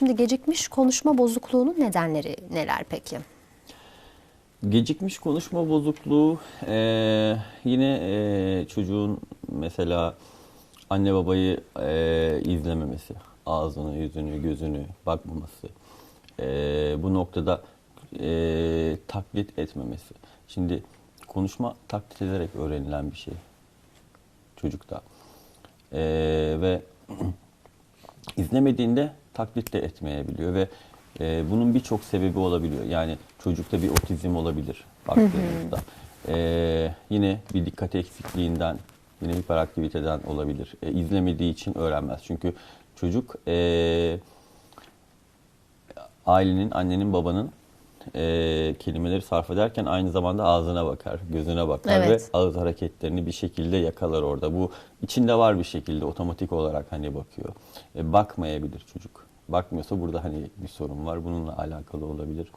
Şimdi gecikmiş konuşma bozukluğunun nedenleri neler peki? Gecikmiş konuşma bozukluğu eee, yine eee, çocuğun mesela anne babayı eee, izlememesi, ağzını, yüzünü, gözünü bakmaması, eee, bu noktada eee, taklit etmemesi. Şimdi konuşma taklit ederek öğrenilen bir şey çocukta Eee, ve izlemediğinde taklit de etmeyebiliyor ve e, bunun birçok sebebi olabiliyor. Yani çocukta bir otizm olabilir baktığımızda. E, yine bir dikkat eksikliğinden, yine hiperaktiviteden olabilir. E, izlemediği için öğrenmez. Çünkü çocuk e, ailenin, annenin, babanın e, kelimeleri sarf ederken aynı zamanda ağzına bakar, gözüne bakar Evet. ve ağız hareketlerini bir şekilde yakalar orada. Bu içinde var bir şekilde otomatik olarak hani bakıyor. E, bakmayabilir çocuk. Bakmıyorsa burada hani bir sorun var. Bununla alakalı olabilir.